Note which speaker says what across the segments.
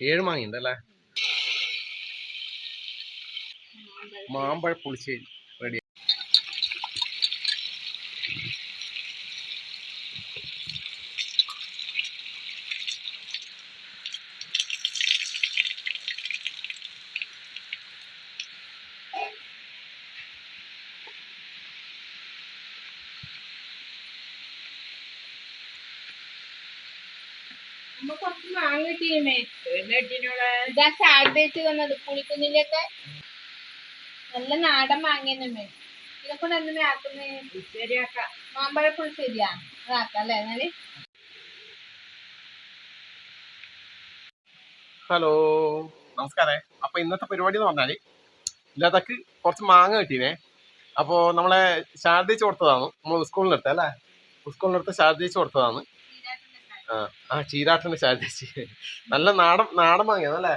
Speaker 1: ഏഴ് മാങ്ങയുണ്ടല്ലേ? മാമ്പഴ പുളിശ്ശേരി റെഡി
Speaker 2: നമ്മ കുറച്ച് മാങ്ങ ഇതാ തന്നത് പുളിക്കുന്നിലൊക്കെ നല്ല നാടൻ മാങ്ങന്നമ്മേ ഇതൊക്കെ എന്തിനാ ആക്കുന്നേ? ശരിയാക്കാം മാമ്പഴ പുളിശ്ശേരിയാ അതാക്കാം അല്ലേ എന്നാൽ?
Speaker 1: ഹലോ നമസ്കാരം. അപ്പൊ ഇന്നത്തെ പരിപാടി എന്ന് പറഞ്ഞാൽ ഇല്ലാത്തക്ക് കുറച്ച് മാങ്ങ കിട്ടീനെ. അപ്പോ നമ്മളെ ശാരദീച്ച് കൊടുത്തതാണ്. നമ്മൾ സ്കൂളിൽ എടുത്ത അല്ലേ? സ്കൂളിൽ എടുത്ത് ശാരദിച്ച് കൊടുത്തതാണ്. ആ ചീരാട്ടിന്റെ ശാരദിച്ച് നല്ല നാടൻ നാടൻ മാങ്ങയാണ് അല്ലേ?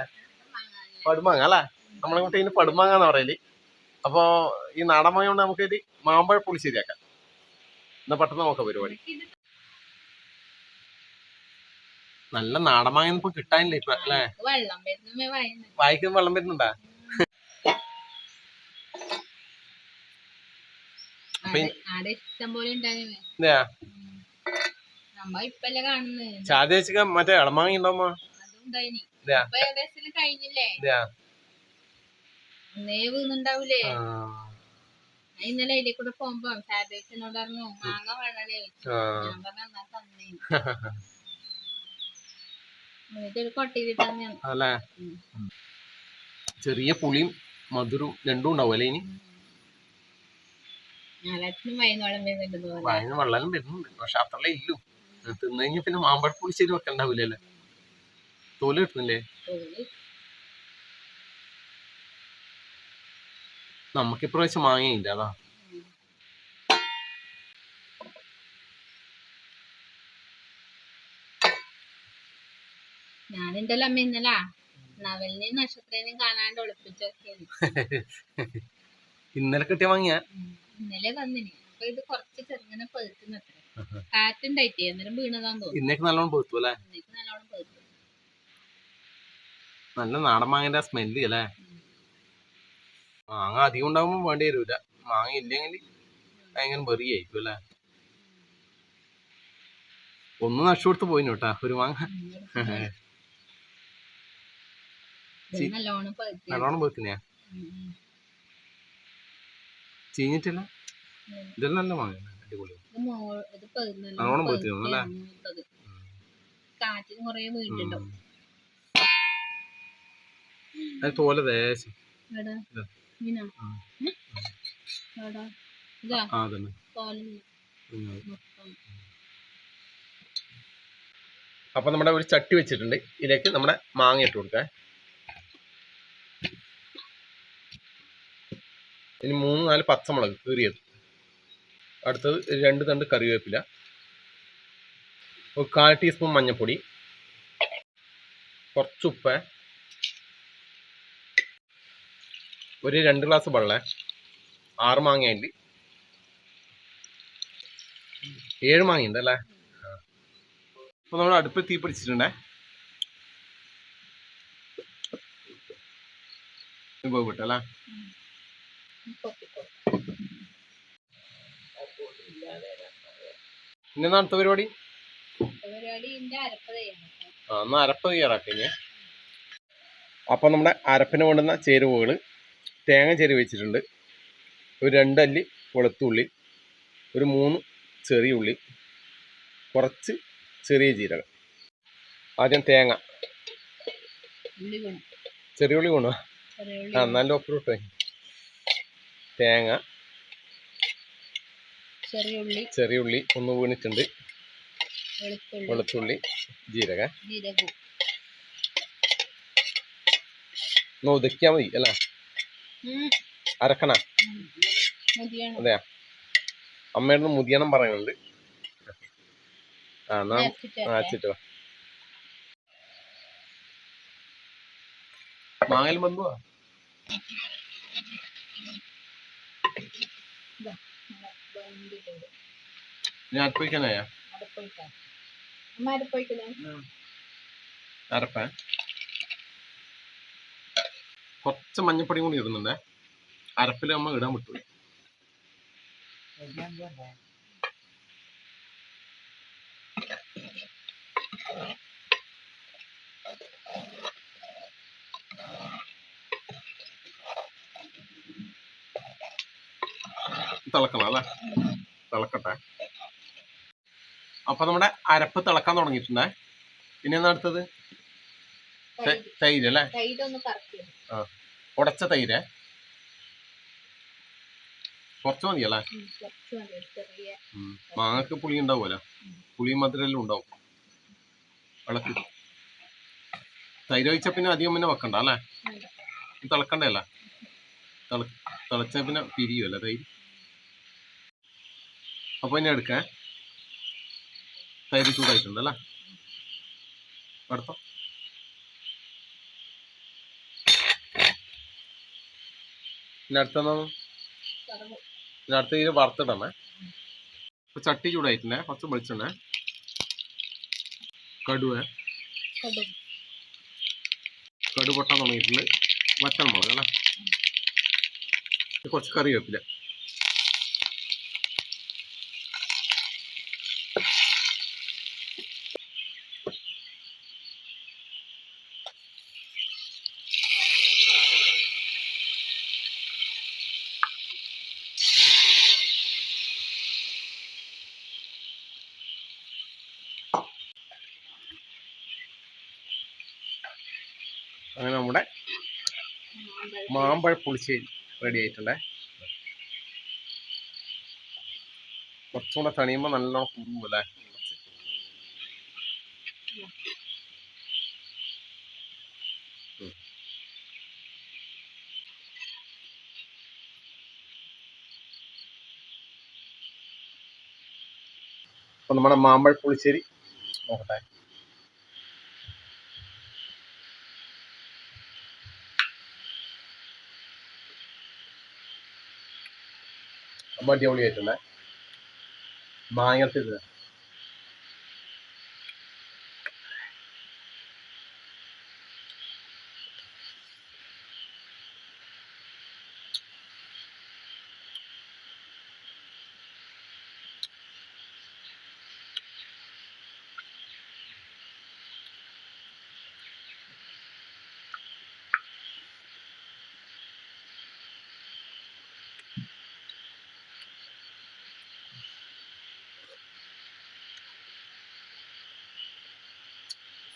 Speaker 1: പടുമാങ്ങ അല്ലേ? നമ്മളെ കൂട്ടി ഇതിന് പടുമാങ്ങ എന്ന് പറയൽ. അപ്പോ ഈ നാടൻ മാങ്ങ കൊണ്ട് നമുക്ക് ഇത് മാമ്പഴ പുളിശ്ശേരിയാക്കാം എന്നാ പെട്ടെന്ന് നോക്കാം പരിപാടി. നല്ല നാടൻ മാങ്ങ ഇപ്പൊ കിട്ടാനില്ല ഇപ്പൊ അല്ലേ? വായിക്കുന്ന വെള്ളം വരുന്നുണ്ടാ?
Speaker 2: ഇഷ്ടം പോലെ
Speaker 1: ചാദ്യച്ചിക്ക മറ്റേ ഇളമാങ്ങി
Speaker 2: ഇന്നലെ അതിലെ കൂടെ പോകുമ്പോ പറഞ്ഞു മാങ്ങ വേണേ ചോദിച്ചു.
Speaker 1: ആ.
Speaker 2: ഞാൻ പറഞ്ഞ എന്നാ തന്നേ. ഇതൊരു കൊട്ടിയിട്ടാണ്
Speaker 1: അല്ലേ ചെറിയ പുളിയും മധുരവും രണ്ടും ഉണ്ടാവും അല്ലേ ഇനി?
Speaker 2: ഞാനച്ഛനും വയനോളം വരുന്നുണ്ടെന്ന് പറഞ്ഞു
Speaker 1: വായന വെള്ളം വരുന്നുണ്ട്. പക്ഷെ അത്രല്ലേ ഇല്ലു. തിന്നു കഴിഞ്ഞാൽ പിന്നെ മാമ്പഴ പുളിശ്ശേരി വെക്കണ്ടാവില്ലല്ലേ തോൽ കിട്ടുന്നില്ലേ? നമുക്ക് ഇപ്രാവശ്യം മാങ്ങയില്ല അതാ.
Speaker 2: അമ്മ ഇന്നലാ നവലിനെയും നക്ഷത്രേനെയും കാണാണ്ട് ഒളിപ്പിച്ചൊക്കെയാണ്
Speaker 1: ഇന്നലെ കിട്ടിയ വാങ്ങിയ
Speaker 2: ഇന്നലെ വന്നിന്. അപ്പൊ ഇത് കുറച്ച് ചെറുങ്ങനെ പഴുക്കുന്നത്ര കാറ്റുണ്ടായിട്ടേ അന്നേരം വീണതാന്ന് തോന്നുന്നു.
Speaker 1: ഇന്നേക്ക് നല്ലോണം പോത്തു അല്ലേ?
Speaker 2: ഇന്നേക്ക് നല്ലോണം
Speaker 1: നല്ല നാടൻ മാങ്ങന്റെ സ്മെല്ല് അല്ലേ? മാങ്ങ അധികം ഉണ്ടാകുമ്പോ വേണ്ടി വരൂല. മാങ്ങ ഇല്ലെങ്കിൽ ഭയങ്കര ബെറിയായിരിക്കും അല്ലേ? ഒന്ന് നഷ്ടപ്പെടുത്ത് പോയിന് കേട്ടാ ഒരു മാങ്ങ.
Speaker 2: നല്ലോണം
Speaker 1: പോത്തിനെയാ ചീഞ്ഞിട്ടില്ല? ഇതെല്ലാം നല്ല മാങ്ങ അടിപൊളി നല്ലോണം പഴുത്തു അല്ലേ?
Speaker 2: കാറ്റിന് കൊറേ വീണ്ടുണ്ടാവും
Speaker 1: അത് തോല ദേശം അപ്പൊ നമ്മുടെ ഒരു ചട്ടി വെച്ചിട്ടുണ്ട്. ഇതിലേക്ക് നമ്മുടെ മാങ്ങ ഇട്ട് കൊടുക്കാം. ഇനി മൂന്ന് നാല് പച്ചമുളക് കീറിയത്. അടുത്തത് രണ്ട് തണ്ട് കറിവേപ്പില. ഒരു കാൽ ടീസ്പൂൺ മഞ്ഞൾപ്പൊടി കുറച്ച് ഉപ്പ്. ഒരു രണ്ട് ഗ്ലാസ് വെള്ളം. ആറ് മാങ്ങയുണ്ട് ഏഴ് മാങ്ങയുണ്ട് അല്ലേ? അപ്പോൾ നമ്മൾ അടുപ്പ് തീ പിടിച്ചിട്ടുണ്ടേ. ഇത് അടുത്ത പരിപാടി? ആ എന്നാ അരപ്പ് തയ്യാറാക്കിഞ്ഞേ അപ്പോൾ നമ്മുടെ അരപ്പിന് വേണ്ടുന്ന ചേരുവകൾ തേങ്ങ ചെരുവ് വെച്ചിട്ടുണ്ട്. ഒരു രണ്ടല്ലി വെളുത്തുള്ളി ഒരു മൂന്ന് ചെറിയ ഉള്ളി കുറച്ച് ചെറിയ ജീരകം. ആദ്യം തേങ്ങ.
Speaker 2: വേണം.
Speaker 1: ചെറിയ ഉള്ളി
Speaker 2: ചെറിയ
Speaker 1: ആ എന്നാലും ഒപ്പം തേങ്ങ
Speaker 2: ചെറിയ ഉള്ളി.
Speaker 1: ചെറിയ ഉള്ളി ഒന്ന് വീണിട്ടുണ്ട്.
Speaker 2: വെളുത്തുള്ളി.
Speaker 1: ജീരക.
Speaker 2: ജീരകം
Speaker 1: ഒന്ന് ഒതുക്കിയാ മതി അല്ല? അരക്കണ? അതെയാ? അമ്മയുടെ മുതിയണം പറയുന്നുണ്ട്. ആ എന്നാ
Speaker 2: അരച്ചിട്ട്
Speaker 1: വാ. മാങ്ങയിൽ ബന്ധുവാ ഞാൻ.
Speaker 2: അമ്മ
Speaker 1: അരപ്പ കുറച്ച് മഞ്ഞപ്പൊടി കൂടി ഇടുന്നുണ്ടേ. അരപ്പിൽ നമ്മൾ ഇടാൻ വിട്ടു. തിളക്കണം അല്ലേ? തിളക്കട്ടെ. അപ്പൊ നമ്മുടെ അരപ്പ് തിളക്കാൻ തുടങ്ങിയിട്ടുണ്ടേ. പിന്നെ എന്നാ അടുത്തത്? തൈര്. അല്ലേ?
Speaker 2: ആ
Speaker 1: ഉടച്ച തൈര്. കുറച്ച്
Speaker 2: മതി
Speaker 1: അല്ലേ മാങ്ങക്ക് പുളി ഉണ്ടാവുമല്ലോ. പുളിയും മധുരെല്ലാം ഉണ്ടാവും. ഇളക്ക്. തൈര് ഒഴിച്ച പിന്നെ അധികം പിന്നെ വെക്കണ്ട അല്ലേ? തിളക്കണ്ടേ അല്ലേ? തിളച്ച പിന്നെ പിരിയുമല്ലേ തൈര്. അപ്പൊ ഇനി എടുക്കാൻ തൈര് ചൂടായിട്ടുണ്ട് അല്ലേ അടുത്തോ? ഇനി അടുത്തെന്നാണ് ഇനി അടുത്ത ഇത് വറുത്തിടണേ. ഇപ്പൊ ചട്ടി ചൂടായിട്ടുണ്ടേ കുറച്ച് വെളിച്ചെണ്ണ. കടുവ. കടു പൊട്ടാൻ തുടങ്ങിയിട്ടുണ്ട്. വറ്റൽ മുളക് അല്ലേ? കുറച്ച് കറിവേപ്പില. അങ്ങനെ നമ്മുടെ മാമ്പഴ പുളിശ്ശേരി റെഡി ആയിട്ടുണ്ടേ കുറച്ചും കൂടെ തണിയുമ്പോൾ നല്ലോണം ഉം. അപ്പൊ നമ്മുടെ മാമ്പഴ പുളിശ്ശേരി നോക്കട്ടെ അടിപൊളിയായിട്ടുണ്ടേ. മാങ്ങത്തെ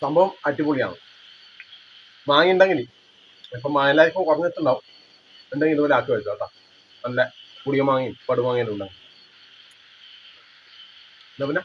Speaker 1: സംഭവം അടിപൊളിയാണ്. മാങ്ങയുണ്ടെങ്കിൽ ഇപ്പം മാങ്ങലായിരിക്കും കുറഞ്ഞിട്ടുണ്ടാവും. ഉണ്ടെങ്കിൽ ഇതുപോലെ ആക്കി വെച്ചോ കേട്ടോ. നല്ല പുളിയ മാങ്ങയും പടുമാങ്ങയും ഉണ്ടെങ്കിൽ. പിന്നെ?